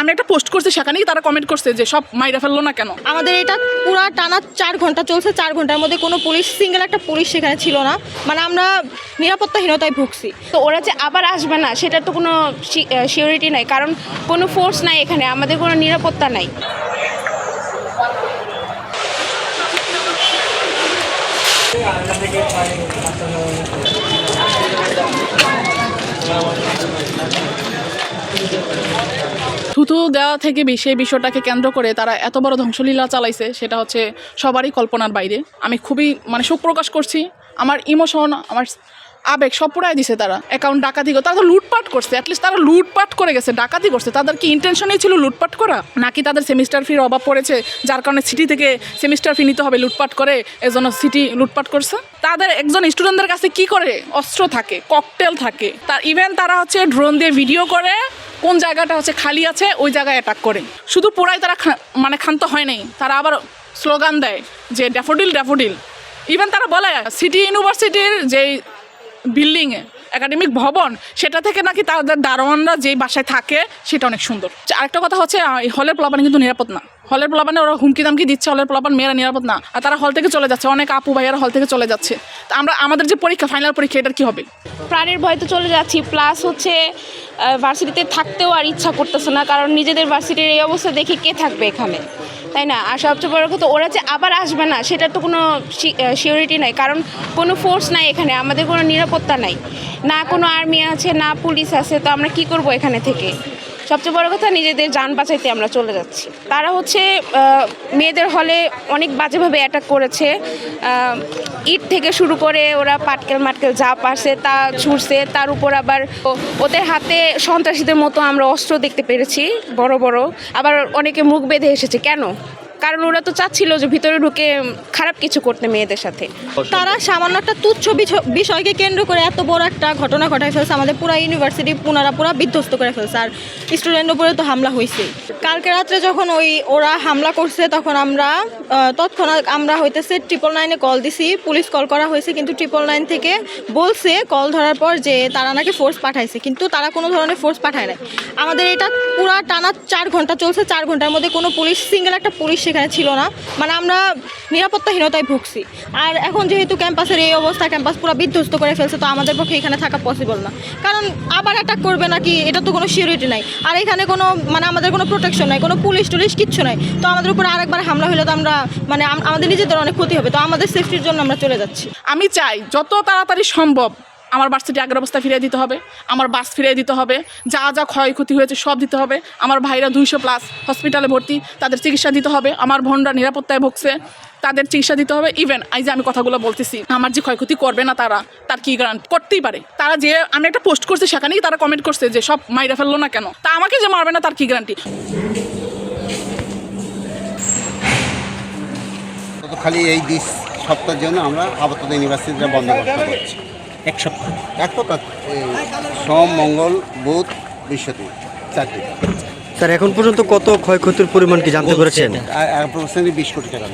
আমি একটা পোস্ট করছি, সেখানেই তারা কমেন্ট করছে যে সব মাইরা ফেলল না কেন? আমাদের এটা পুরো টানা চার ঘণ্টা চলছে, চার ঘণ্টার মধ্যে কোনো পুলিশ সিঙ্গেল একটা পুলিশ সেখানে ছিল না। মানে আমরা নিরাপত্তাহীনতায় ভুগছি। তো ওরা যে আবার আসবে না, সেটার তো কোনো সিওরিটি নাই, কারণ কোনো ফোর্স নাই এখানে, আমাদের কোনো নিরাপত্তা নাই। থুতু দেওয়া থেকে সেই বিষয়টাকে কেন্দ্র করে তারা এত বড় ধ্বংসলীলা চালাইছে, সেটা হচ্ছে সবারই কল্পনার বাইরে। আমি খুবই মানে শোক প্রকাশ করছি। আমার ইমোশন আমার আবেগ সব পুরাই দিছে তারা। অ্যাকাউন্ট ডাকাতি করে তারা তো লুটপাট করছে। অ্যাটলিস্ট তারা লুটপাট করে গেছে, ডাকাতি করছে। তাদের কি ইন্টেনশনই ছিল লুটপাট করা? নাকি তাদের সেমিস্টার ফির অভাব পড়েছে, যার কারণে সিটি থেকে সেমিস্টার ফি নিতে হবে, লুটপাট করে, এজন্য সিটি লুটপাট করছে? তাদের একজন স্টুডেন্টদের কাছে কি করে? অস্ত্র থাকে ককটেল থাকে। তার ইভেন তারা হচ্ছে ড্রোন দিয়ে ভিডিও করে কোন জায়গাটা হচ্ছে খালি আছে, ওই জায়গায় অ্যাটাক করে। শুধু পুরাই তারা মানে ক্ষান্ত হয় নাই, তারা আবার স্লোগান দেয় যে ড্যাফোডিল ড্যাফোডিল ইভেন তারা বলে সিটি ইউনিভার্সিটির যেই বিল্ডিং একাডেমিক ভবন সেটা থেকে নাকি তাদের দারোয়ানরা যেই বাসায় থাকে সেটা অনেক সুন্দর। আচ্ছা, আরেকটা কথা হচ্ছে হলের প্লাবান কিন্তু নিরাপদ না। হলের প্লাবানে ওরা হুমকি দামকি দিচ্ছে হলের প্লাবান মেয়েরা নিরাপদ না। আর তারা হল থেকে চলে যাচ্ছে অনেক আপু ভাইয়ারা হল থেকে চলে যাচ্ছে। তা আমরা আমাদের যে পরীক্ষা ফাইনাল পরীক্ষা এটার কি হবে? প্রাণের ভয় তো চলে যাচ্ছি প্লাস হচ্ছে ভার্সিটিতে থাকতেও আর ইচ্ছা করতেছে না কারণ নিজেদের ভার্সিটির এই অবস্থা দেখে কে থাকবে এখানে? তাই না? আর সবচেয়ে বড় কথা, ওরা যে আবার আসবে না সেটার তো কোনো সিওরিটি নাই। কারণ কোনো ফোর্স নাই এখানে, আমাদের কোনো নিরাপত্তা নাই। না কোনো আর্মি আছে, না পুলিশ আছে, তো আমরা কি করব এখানে থেকে? সবচেয়ে বড় কথা নিজেদের যান বাঁচাইতে আমরা চলে যাচ্ছি। তারা হচ্ছে মেয়েদের হলে অনেক বাজেভাবে অ্যাটাক করেছে। ইট থেকে শুরু করে ওরা পাটকেল মাটকেল যা পারছে তা ছুটছে তার উপর আবার ওদের হাতে সন্ত্রাসীদের মতো আমরা অস্ত্র দেখতে পেরেছি, বড় বড়। আবার অনেকে মুখ বেঁধে এসেছে। কেন? কারণ ওরা তো চাচ্ছিল যে ভিতরে ঢুকে খারাপ কিছু করতে মেয়েদের সাথে। তারা সামান্য একটা তুচ্ছ বিষয়কে কেন্দ্র করে এত বড় একটা ঘটনা ঘটায় ফেলছে আমাদের পুরো ইউনিভার্সিটি পুনারা পুরা বিধ্বস্ত করে ফেলছে আর স্টুডেন্টের উপরে তো হামলা হয়েছে। কালকে রাত্রে যখন ওই ওরা হামলা করছে তখন আমরা তৎক্ষণাৎ আমরা হইতেছে ট্রিপল নাইনে কল দিছি পুলিশ কল করা হয়েছে কিন্তু ট্রিপল নাইন থেকে বলছে কল ধরার পর যে তারা নাকি ফোর্স পাঠাইছে কিন্তু তারা কোনো ধরনের ফোর্স পাঠায় নাই। আমাদের এটা পুরা টানা চার ঘণ্টা চলছে চার ঘণ্টার মধ্যে কোনো পুলিশ সিঙ্গেল একটা পুলিশ সেখানে ছিল না। মানে আমরা নিরাপত্তাহীনতায় ভুগছি। আর এখন যেহেতু ক্যাম্পাসের এই অবস্থা, ক্যাম্পাস পুরো বিধ্বস্ত করে ফেলছে, তো আমাদের পক্ষে এখানে থাকা পসিবল না। কারণ আবার অ্যাটাক করবে নাকি, এটা তো কোনো সিউরিটি নাই। আর এখানে কোনো মানে আমাদের কোনো প্রোটেকশন নাই, কোনো পুলিশ টুলিশ কিচ্ছু নাই। তো আমাদের উপরে আরেকবার হামলা হলে তো আমরা মানে আমাদের নিজেদের অনেক ক্ষতি হবে। তো আমাদের সেফটির জন্য আমরা চলে যাচ্ছি। আমি চাই যত তাড়াতাড়ি সম্ভব আমার ভার্সিটি আগের অবস্থা ফিরিয়ে দিতে হবে, আমার বাস ফিরিয়ে দিতে হবে, যা যা ক্ষয়ক্ষতি হয়েছে সব দিতে হবে, আমার ভাইরা দুইশো প্লাস হসপিটালে ভর্তি, তাদের চিকিৎসা দিতে হবে, আমার বোনরা নিরাপত্তায় ভুগছে, তাদের চিকিৎসা দিতে হবে ইভেন এই যে আমি কথাগুলো বলতেছি, আমার যে ক্ষয়ক্ষতি করবে না তারা, তার কি গ্যারান্টি করতেই পারে। তারা যে আমি একটা পোস্ট করছি সেখানেই তারা কমেন্ট করছে যে সব মাইরা ফেলল না কেন? তা আমাকে যে মারবে না তার কি গ্যারান্টি খালি এই দিস সপ্তাহের জন্য আমরা আপাতত ইউনিভার্সিটিটা বন্ধ করতে হচ্ছে এক সপ্তাহ। এক সোম মঙ্গল বুধ বৃহস্পতি চারটি। স্যার এখন পর্যন্ত কত ক্ষয়ক্ষতির পরিমাণ কি জানতে পেরেছেন? অ্যাপ্রক্সিমেটলি বিশ কোটি টাকা।